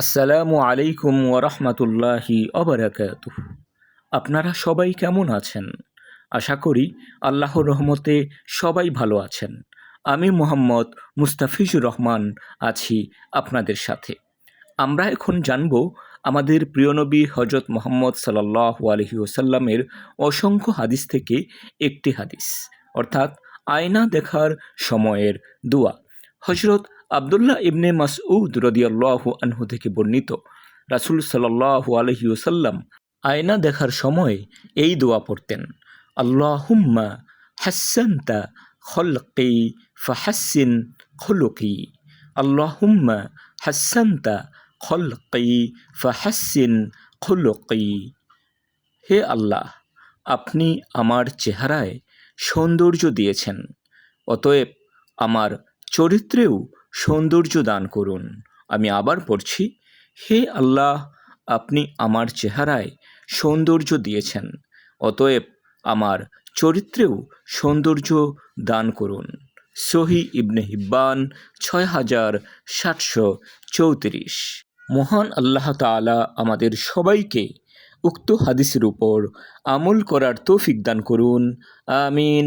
আসসালামু আলাইকুম ওরহমতুল্লাহি অবরাকাত আপনারা সবাই কেমন আছেন? আশা করি আল্লাহর রহমতে সবাই ভালো আছেন। আমি মোহাম্মদ মুস্তাফিজুর রহমান আছি আপনাদের সাথে। আমরা এখন জানব আমাদের প্রিয় নবী হজরত মোহাম্মদ সাল্লাহ আলহি ওসাল্লামের অসংখ্য হাদিস থেকে একটি হাদিস, অর্থাৎ আয়না দেখার সময়ের দোয়া। হজরত আবদুল্লাহ ইবনে মাসউদ রদিয়াল্লাহু আনহু থেকে বর্ণিত, রাসুল সাল্লাহু আলহি ওসাল্লাম আয়না দেখার সময় এই দোয়া পড়তেন, আল্লাহুম্মা হাসান্তা খলকি ফাহাসিন খলুকি, আল্লাহুম্মা হাসান্তা খলকি ফাহাসিন খলুকি, হে আল্লাহ, আপনি আমার চেহারায় সৌন্দর্য দিয়েছেন, অতএব আমার চরিত্রেও সৌন্দর্য দান করুন। আমি আবার পড়ছি, হে আল্লাহ, আপনি আমার চেহারায় সৌন্দর্য দিয়েছেন, অতএব আমার চরিত্রেও সৌন্দর্য দান করুন। সহি ইবনে হিব্বান ছয় হাজার সাতশো চৌত্রিশ। মহান আল্লাহ তালা আমাদের সবাইকে উক্ত হাদিসের উপর আমল করার তৌফিক দান করুন। আমিন।